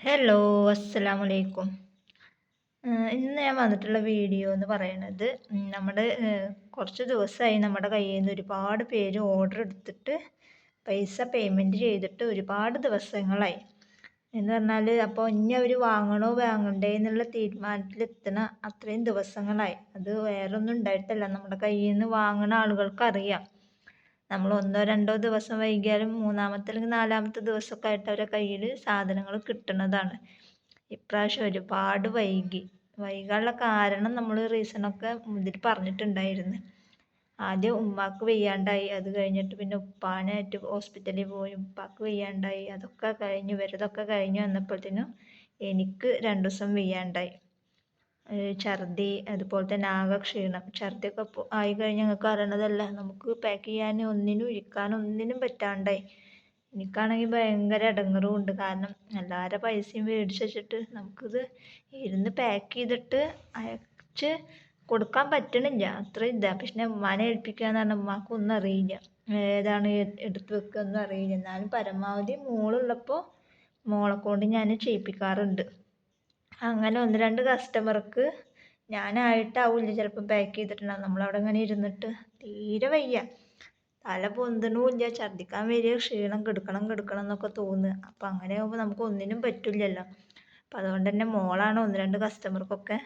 Hello അസ്സലാമു അലൈക്കും ഇന്ന് ഞാൻ വന്നിട്ടുള്ള വീഡിയോ എന്ന് പറയുന്നത് നമ്മുടെ കുറച്ച് ദിവസമായി നമ്മുടെ കയ്യിൽ നിന്ന് ഒരുപാട് പേര് ഓർഡർ എടുത്തിട്ട് പൈസ പേയ്മെന്റ് ചെയ്തിട്ട് ഒരുപാട് ദിവസങ്ങളായി. എന്ന് പറഞ്ഞാൽ അപ്പോൾ ഇനി അവർ വാങ്ങണോ വാങ്ങണ്ടേ എന്നുള്ള തീരുമാനത്തിലെത്തണ അത്രയും ദിവസങ്ങളായി. അത് വേറൊന്നും ഉണ്ടായിട്ടല്ല. നമ്മുടെ കയ്യിൽ നിന്ന് വാങ്ങണ ആളുകൾക്ക് അറിയാം. നമ്മൾ ഒന്നോ രണ്ടോ ദിവസം വൈകിയാലും മൂന്നാമത്തെ അല്ലെങ്കിൽ നാലാമത്തെ ദിവസമൊക്കെ ആയിട്ട് അവരുടെ കയ്യിൽ സാധനങ്ങൾ കിട്ടുന്നതാണ്. ഇപ്രാവശ്യം ഒരുപാട് വൈകി. വൈകാനുള്ള കാരണം നമ്മൾ റീസണൊക്കെ ഇതിൽ പറഞ്ഞിട്ടുണ്ടായിരുന്നു. ആദ്യം ഉമ്മാക്ക് വയ്യാണ്ടായി അത് കഴിഞ്ഞിട്ട് പിന്നെ ഉപ്പാനായിട്ട് ഹോസ്പിറ്റലിൽ പോയി ഉപ്പാക്ക് വയ്യാണ്ടായി അതൊക്കെ കഴിഞ്ഞ് വരതൊക്കെ കഴിഞ്ഞ് വന്നപ്പോഴത്തേനും എനിക്ക് രണ്ട് ദിവസം വയ്യാണ്ടായി. ഛർദി അതുപോലെ തന്നെ ആകെ ക്ഷീണം. ഛർദിയൊക്കെ ആയി കഴിഞ്ഞാൽ നിങ്ങൾക്ക് അറിയണതല്ല. നമുക്ക് പാക്ക് ചെയ്യാൻ ഒന്നിനും ഇരിക്കാനും ഒന്നിനും പറ്റാണ്ടായി. എനിക്കാണെങ്കിൽ ഭയങ്കര ഇടങ്ങറും ഉണ്ട്. കാരണം എല്ലാവരുടെ പൈസയും മേടിച്ച് വെച്ചിട്ട് നമുക്കിത് ഇരുന്ന് പാക്ക് ചെയ്തിട്ട് അയച്ച് കൊടുക്കാൻ പറ്റണില്ല. അത്ര ഇതാ. പക്ഷെ ഉമ്മാനെ ഏൽപ്പിക്കുക എന്ന് പറഞ്ഞാൽ ഉമ്മാക്ക് ഒന്നും അറിയില്ല. ഏതാണ് എടുത്ത് വെക്കുക ഒന്നും അറിയില്ല. എന്നാലും പരമാവധി മോളുള്ളപ്പോൾ മോളെ കൊണ്ട് ഞാൻ ചെയ്യിപ്പിക്കാറുണ്ട്. അങ്ങനെ ഒന്ന് രണ്ട് കസ്റ്റമർക്ക് ഞാനായിട്ടാവില്ല ചിലപ്പോൾ പാക്ക് ചെയ്തിട്ടുണ്ടാകും നമ്മളവിടെ ഇങ്ങനെ ഇരുന്നിട്ട് തീരെ വയ്യ. തല പൊന്തണുമില്ല ഛർദ്ദിക്കാൻ വരിക ക്ഷീണം കെടുക്കണം കെടുക്കണം എന്നൊക്കെ തോന്നുക. അപ്പം അങ്ങനെ ആകുമ്പോൾ നമുക്ക് ഒന്നിനും പറ്റില്ലല്ലോ. അപ്പം അതുകൊണ്ട് തന്നെ മോളാണ് ഒന്ന് രണ്ട് കസ്റ്റമർക്കൊക്കെ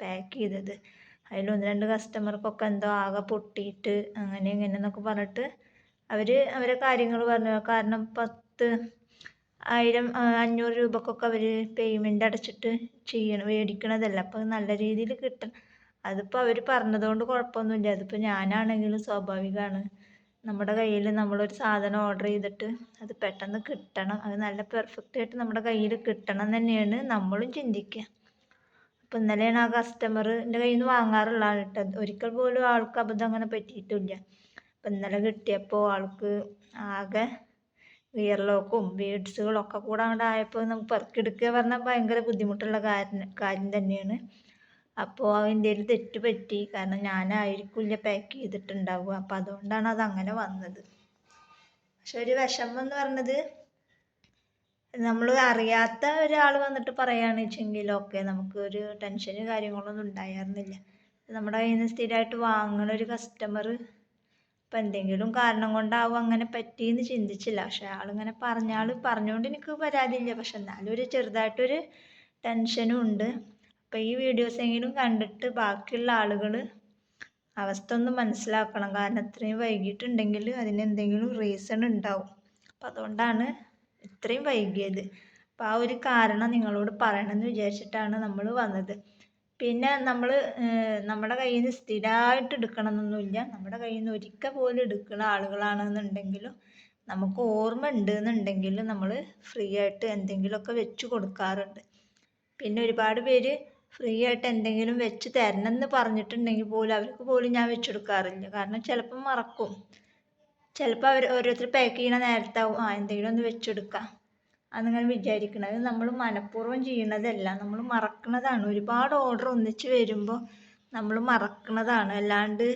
പാക്ക് ചെയ്തത്. അതിൽ ഒന്ന് രണ്ട് കസ്റ്റമർക്കൊക്കെ എന്തോ ആകെ പൊട്ടിയിട്ട് അങ്ങനെ ഇങ്ങനെ എന്നൊക്കെ പറഞ്ഞിട്ട് അവർ അവരെ കാര്യങ്ങൾ പറഞ്ഞു. കാരണം പത്ത് ആയിരം അഞ്ഞൂറ് രൂപക്കൊക്കെ അവർ പേയ്മെന്റ് അടച്ചിട്ട് ചെയ്യണം മേടിക്കണതല്ലേ. അപ്പോൾ നല്ല രീതിയിൽ കിട്ടണം. അതിപ്പോൾ അവർ പറഞ്ഞതുകൊണ്ട് കുഴപ്പമൊന്നുമില്ല. അതിപ്പോൾ ഞാനാണെങ്കിലും സ്വാഭാവികമാണ്. നമ്മുടെ കയ്യിൽ നമ്മളൊരു സാധനം ഓർഡർ ചെയ്തിട്ട് അത് പെട്ടെന്ന് കിട്ടണം. അത് നല്ല പെർഫെക്റ്റ് ആയിട്ട് നമ്മുടെ കയ്യിൽ കിട്ടണം തന്നെയാണ് നമ്മളും ചിന്തിക്കുക. അപ്പോൾ ഇന്നലെയാണ് ആ കസ്റ്റമറിന്റെ കയ്യിൽ നിന്ന് വാങ്ങാറുള്ളതാണ് കേട്ടോ ഒരിക്കൽ പോലും ആൾക്ക് അബദ്ധം അങ്ങനെ പറ്റിയിട്ടില്ല. അപ്പം ഇന്നലെ കിട്ടിയപ്പോൾ ആൾക്ക് ആകെ ഇയർ ലോക്കും ബീഡ്സുകളും ഒക്കെ കൂടെ അങ്ങോട്ട് ആയപ്പോൾ നമുക്ക് പെറുക്കിയെടുക്കുക പറഞ്ഞാൽ ഭയങ്കര ബുദ്ധിമുട്ടുള്ള കാര്യം കാര്യം തന്നെയാണ്. അപ്പോൾ അതിന്റെ തെറ്റ് പറ്റി. കാരണം ഞാനായിരിക്കില്ല പാക്ക് ചെയ്തിട്ടുണ്ടാവുക. അപ്പോൾ അതുകൊണ്ടാണ് അത് അങ്ങനെ വന്നത്. പക്ഷെ ഒരു വിഷമം എന്ന് പറഞ്ഞത് നമ്മൾ അറിയാത്ത ഒരാൾ വന്നിട്ട് പറയുകയാണെന്ന് വെച്ചെങ്കിൽ ഓക്കെ നമുക്ക് ഒരു ടെൻഷനും കാര്യങ്ങളൊന്നും ഉണ്ടായിരുന്നില്ല. നമ്മുടെ കയ്യിൽ നിന്ന് സ്ഥിരമായിട്ട് വാങ്ങണ ഒരു കസ്റ്റമർ ഇപ്പം എന്തെങ്കിലും കാരണം കൊണ്ടാവും അങ്ങനെ പറ്റിയെന്ന് ചിന്തിച്ചില്ല. പക്ഷെ ആളിങ്ങനെ പറഞ്ഞ ആൾ പറഞ്ഞുകൊണ്ട് എനിക്ക് പരാതിയില്ല പക്ഷെ എന്നാലും ഒരു ചെറുതായിട്ടൊരു ടെൻഷനും ഉണ്ട്. അപ്പം ഈ വീഡിയോസ് എങ്കിലും കണ്ടിട്ട് ബാക്കിയുള്ള ആളുകൾ അവസ്ഥ ഒന്ന് മനസ്സിലാക്കണം. കാരണം ഇത്രയും വൈകിട്ടുണ്ടെങ്കിൽ അതിന് എന്തെങ്കിലും റീസൺ ഉണ്ടാവും. അപ്പം അതുകൊണ്ടാണ് ഇത്രയും വൈകിയത്. അപ്പോൾ ആ ഒരു കാരണം നിങ്ങളോട് പറയണമെന്ന് വിചാരിച്ചിട്ടാണ് നമ്മൾ വന്നത്. പിന്നെ നമ്മൾ നമ്മുടെ കയ്യിൽ നിന്ന് സ്ഥിരമായിട്ട് എടുക്കണം എന്നൊന്നുമില്ല നമ്മുടെ കയ്യിൽ നിന്ന് ഒരിക്കൽ പോലും എടുക്കുന്ന ആളുകളാണെന്നുണ്ടെങ്കിലും നമുക്ക് ഓർമ്മ ഉണ്ട് എന്നുണ്ടെങ്കിൽ നമ്മൾ ഫ്രീ ആയിട്ട് എന്തെങ്കിലുമൊക്കെ വെച്ച് കൊടുക്കാറുണ്ട്. പിന്നെ ഒരുപാട് പേര് ഫ്രീ ആയിട്ട് എന്തെങ്കിലും വെച്ച് തരണം എന്ന് പറഞ്ഞിട്ടുണ്ടെങ്കിൽ പോലും അവർക്ക് പോലും ഞാൻ വെച്ച് കൊടുക്കാറില്ല. കാരണം ചിലപ്പം മറക്കും. ചിലപ്പോൾ അവർ ഓരോരുത്തർ പാക്ക് ചെയ്യണ നേരത്താവും ആ എന്തെങ്കിലും ഒന്ന് വെച്ചെടുക്കാം എന്നിങ്ങനെ വിചാരിക്കുന്നത് നമ്മൾ മനഃപൂർവം ചെയ്യണതല്ല. നമ്മൾ മറക്കുന്നതാണ് ഒരുപാട് ഓർഡർ ഒന്നിച്ച് വരുമ്പോൾ നമ്മൾ മറക്കുന്നതാണ് അല്ലാണ്ട്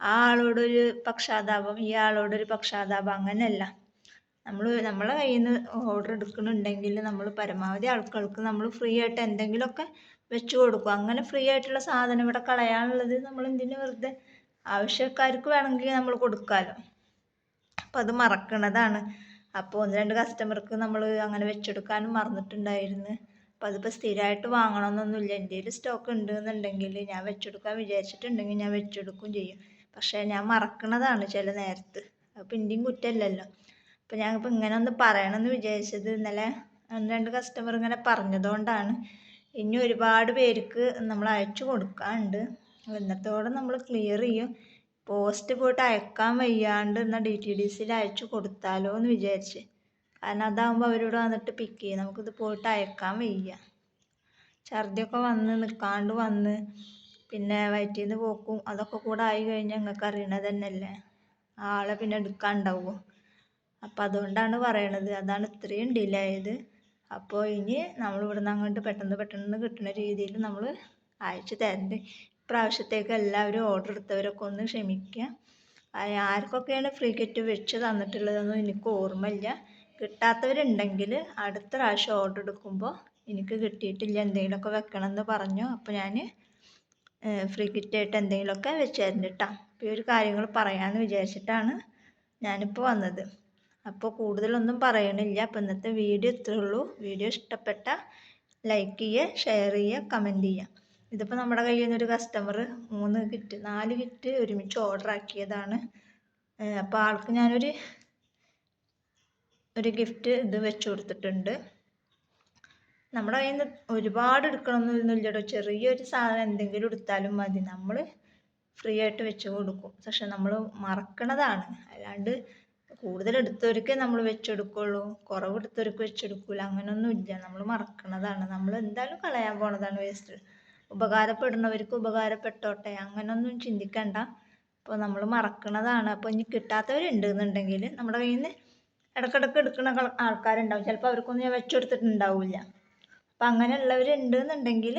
ആ ആളോടൊരു പക്ഷാതാപം ഈ ആളോടൊരു പക്ഷാതാപം അങ്ങനെയല്ല. നമ്മൾ നമ്മളെ കയ്യിൽ നിന്ന് ഓർഡർ എടുക്കുന്നുണ്ടെങ്കിൽ നമ്മൾ പരമാവധി ആൾക്കാർക്ക് നമ്മൾ ഫ്രീ ആയിട്ട് എന്തെങ്കിലുമൊക്കെ വെച്ച് കൊടുക്കും. അങ്ങനെ ഫ്രീ ആയിട്ടുള്ള സാധനം ഇവിടെ കളയാനുള്ളത് നമ്മൾ എന്തിനു വെറുതെ ആവശ്യക്കാർക്ക് വേണമെങ്കിൽ നമ്മൾ കൊടുക്കാമല്ലോ അപ്പം അത് മറക്കണതാണ്. അപ്പോൾ ഒന്ന് രണ്ട് കസ്റ്റമർക്ക് നമ്മൾ അങ്ങനെ വെച്ചെടുക്കാനും മറന്നിട്ടുണ്ടായിരുന്നു. അപ്പോൾ അതിപ്പോൾ സ്ഥിരമായിട്ട് വാങ്ങണമെന്നൊന്നുമില്ല എന്റെ കയ്യിൽ സ്റ്റോക്ക് ഉണ്ട് എന്നുണ്ടെങ്കിൽ ഞാൻ വെച്ചെടുക്കാൻ വിചാരിച്ചിട്ടുണ്ടെങ്കിൽ ഞാൻ വെച്ചെടുക്കും ചെയ്യും. പക്ഷേ ഞാൻ മറക്കണതാണ് ചില നേരത്ത്. അപ്പോൾ എന്റെയും കുറ്റമല്ലല്ലോ. ഞാൻ ഞാനിപ്പോൾ ഇങ്ങനെ ഒന്ന് പറയണമെന്ന് വിചാരിച്ചത് ഇന്നലെ ഒന്ന് രണ്ട് കസ്റ്റമർ ഇങ്ങനെ പറഞ്ഞതുകൊണ്ടാണ്. ഇനി ഒരുപാട് പേർക്ക് നമ്മൾ അയച്ചു കൊടുക്കാനുണ്ട് ഇന്നത്തോടെ നമ്മൾ ക്ലിയർ ചെയ്യും. പോസ്റ്റ് പോയിട്ട് അയക്കാൻ വയ്യാണ്ട് എന്നാൽ ഡി ടി ഡി സിയിൽ അയച്ചു കൊടുത്താലോ എന്ന് വിചാരിച്ച്. കാരണം അതാകുമ്പോൾ അവരോട് വന്നിട്ട് പിക്ക് ചെയ്യും. നമുക്കിത് പോയിട്ട് അയക്കാൻ വയ്യ. ഛർദിയൊക്കെ വന്ന് നിൽക്കാണ്ട് വന്ന് പിന്നെ വയറ്റിൽ നിന്ന് പോക്കും അതൊക്കെ കൂടെ ആയി കഴിഞ്ഞാൽ നിങ്ങൾക്ക് അറിയണത് തന്നെയല്ലേ? ആളെ പിന്നെ എടുക്കാണ്ടാവുമോ അപ്പോൾ അതുകൊണ്ടാണ് പറയണത്. അതാണ് ഇത്രയും ഡിലേ ആയത് അപ്പോൾ ഇനി നമ്മൾ ഇവിടുന്ന് അങ്ങോട്ട് പെട്ടെന്ന് പെട്ടെന്ന് കിട്ടുന്ന രീതിയിൽ നമ്മൾ അയച്ചു തരണ്ട്. ഇപ്രാവശ്യത്തേക്ക് എല്ലാവരും ഓർഡർ എടുത്തവരൊക്കെ ഒന്ന് ക്ഷമിക്കുക. ആർക്കൊക്കെയാണ് ഫ്രീ കിറ്റ് വെച്ച് തന്നിട്ടുള്ളതെന്നും എനിക്ക് ഓർമ്മയില്ല. കിട്ടാത്തവരുണ്ടെങ്കിൽ അടുത്ത പ്രാവശ്യം ഓർഡർ എടുക്കുമ്പോൾ എനിക്ക് കിട്ടിയിട്ടില്ല എന്തെങ്കിലുമൊക്കെ വെക്കണം എന്ന് പറഞ്ഞു. അപ്പോൾ ഞാൻ ഫ്രീ കിറ്റായിട്ട് എന്തെങ്കിലുമൊക്കെ വെച്ച് തരുന്നുണ്ട് കേട്ടോ അപ്പോൾ ഈ ഒരു കാര്യങ്ങൾ പറയാമെന്ന് വിചാരിച്ചിട്ടാണ് ഞാനിപ്പോൾ വന്നത്. അപ്പോൾ കൂടുതലൊന്നും പറയണില്ല. അപ്പോൾ ഇന്നത്തെ വീഡിയോ ഇത്രേ ഉള്ളൂ. വീഡിയോ ഇഷ്ടപ്പെട്ട ലൈക്ക് ചെയ്യുക ഷെയർ ചെയ്യുക കമന്റ് ചെയ്യുക. ഇതിപ്പോൾ നമ്മുടെ കയ്യിൽ നിന്നൊരു കസ്റ്റമർ മൂന്ന് കിറ്റ് നാല് കിറ്റ് ഒരുമിച്ച് ഓർഡർ ആക്കിയതാണ്. അപ്പോൾ ആൾക്ക് ഞാനൊരു ഒരു ഗിഫ്റ്റ് ഇത് വെച്ച് കൊടുത്തിട്ടുണ്ട്. നമ്മുടെ കയ്യിൽ നിന്ന് ഒരുപാട് എടുക്കണമെന്നൊന്നുമില്ലടോ ചെറിയൊരു സാധനം എന്തെങ്കിലും എടുത്താലും മതി. നമ്മൾ ഫ്രീ ആയിട്ട് വെച്ച് കൊടുക്കും. പക്ഷെ നമ്മൾ മറക്കണതാണ്. അല്ലാണ്ട് കൂടുതൽ എടുത്തവർക്ക് നമ്മൾ വെച്ചെടുക്കുള്ളൂ കുറവ് എടുത്തവർക്ക് വെച്ചെടുക്കില്ല അങ്ങനെയൊന്നും ഇല്ല നമ്മൾ മറക്കണതാണ്. നമ്മൾ എന്തായാലും കളയാൻ പോണതാണ് വേസ്റ്റ് ഉപകാരപ്പെടുന്നവർക്ക് ഉപകാരപ്പെട്ടോട്ടെ അങ്ങനൊന്നും ചിന്തിക്കണ്ട. അപ്പോൾ നമ്മൾ മറക്കണതാണ്. അപ്പോൾ ഇനി കിട്ടാത്തവരുണ്ട് എന്നുണ്ടെങ്കിൽ നമ്മുടെ കയ്യിൽ നിന്ന് ഇടക്കിടക്ക് എടുക്കുന്ന ആൾക്കാരുണ്ടാവും. ചിലപ്പോൾ അവർക്കൊന്നും ഞാൻ വെച്ചെടുത്തിട്ടുണ്ടാവില്ല. അപ്പം അങ്ങനെയുള്ളവരുണ്ട് എന്നുണ്ടെങ്കിൽ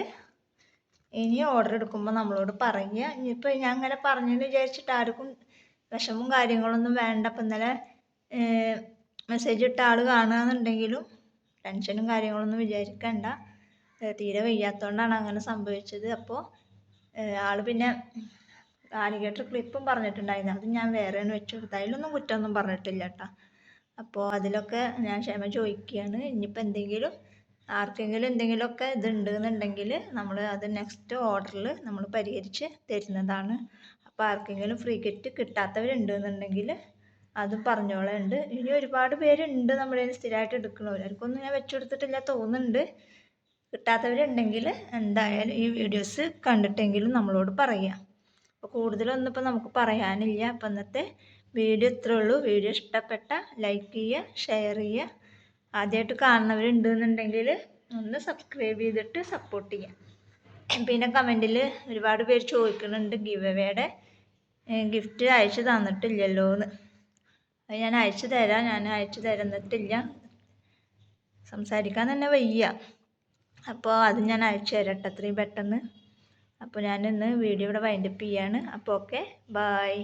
ഇനി ഓർഡർ എടുക്കുമ്പോൾ നമ്മളോട് പറയുക. ഇനിയിപ്പോൾ ഞാൻ അങ്ങനെ പറഞ്ഞെന്ന് വിചാരിച്ചിട്ട് ആർക്കും വിഷമവും കാര്യങ്ങളൊന്നും വേണ്ട. അപ്പം ഇന്നലെ മെസ്സേജ് ഇട്ട ആൾ കാണുകയെന്നുണ്ടെങ്കിലും ടെൻഷനും കാര്യങ്ങളൊന്നും വിചാരിക്കണ്ട. തീരെ വയ്യാത്തതുകൊണ്ടാണ് അങ്ങനെ സംഭവിച്ചത്. അപ്പോൾ ആൾ പിന്നെ ആലിഗേറ്റർ ക്ലിപ്പും പറഞ്ഞിട്ടുണ്ടായിരുന്നു. അത് ഞാൻ വേറെ വെച്ചു. കൊടുത്തത് അതിലൊന്നും കുറ്റമൊന്നും പറഞ്ഞിട്ടില്ല കേട്ടോ അപ്പോൾ അതിലൊക്കെ ഞാൻ ക്ഷമ ചോദിക്കുകയാണ്. ഇനിയിപ്പോൾ എന്തെങ്കിലും ആർക്കെങ്കിലും എന്തെങ്കിലുമൊക്കെ ഇതുണ്ട് എന്നുണ്ടെങ്കിൽ നമ്മൾ അത് നെക്സ്റ്റ് ഓർഡറിൽ നമ്മൾ പരിഹരിച്ച് തരുന്നതാണ്. അപ്പോൾ ആർക്കെങ്കിലും ഫ്രീ കിറ്റ് കിട്ടാത്തവരുണ്ട് എന്നുണ്ടെങ്കിൽ അത് പറഞ്ഞോളുണ്ട്. ഇനി ഒരുപാട് പേരുണ്ട് നമ്മുടെ സ്ഥിരമായിട്ട് എടുക്കുന്നവർ അവർക്കൊന്നും ഞാൻ വെച്ചു കൊടുത്തിട്ടില്ല തോന്നുന്നുണ്ട്. കിട്ടാത്തവരുണ്ടെങ്കിൽ എന്തായാലും ഈ വീഡിയോസ് കണ്ടിട്ടെങ്കിലും നമ്മളോട് പറയാം. അപ്പോൾ കൂടുതലൊന്നും ഇപ്പോൾ നമുക്ക് പറയാനില്ല. അപ്പം ഇന്നത്തെ വീഡിയോ ഇത്രേ ഉള്ളൂ. വീഡിയോ ഇഷ്ടപ്പെട്ട ലൈക്ക് ചെയ്യുക ഷെയർ ചെയ്യുക. ആദ്യമായിട്ട് കാണുന്നവരുണ്ട് എന്നുണ്ടെങ്കിൽ ഒന്ന് സബ്സ്ക്രൈബ് ചെയ്തിട്ട് സപ്പോർട്ട് ചെയ്യുക. പിന്നെ കമന്റിൽ ഒരുപാട് പേര് ചോദിക്കുന്നുണ്ട് ഗിവ് അവയുടെ ഗിഫ്റ്റ് അയച്ചു തന്നിട്ടില്ലല്ലോ എന്ന്. അത് ഞാൻ അയച്ചു തരാം. ഞാൻ അയച്ചു തരുന്നിട്ടില്ല സംസാരിക്കാൻ തന്നെ വയ്യ. അപ്പോൾ അത് ഞാൻ അയച്ചു തരാം കേട്ടോ അത്രയും പെട്ടെന്ന്. അപ്പോൾ ഞാൻ ഇന്ന് വീഡിയോ ഇവിടെ വൈൻഡപ്പ് ചെയ്യാണ്. അപ്പോൾ ഓക്കെ ബായ്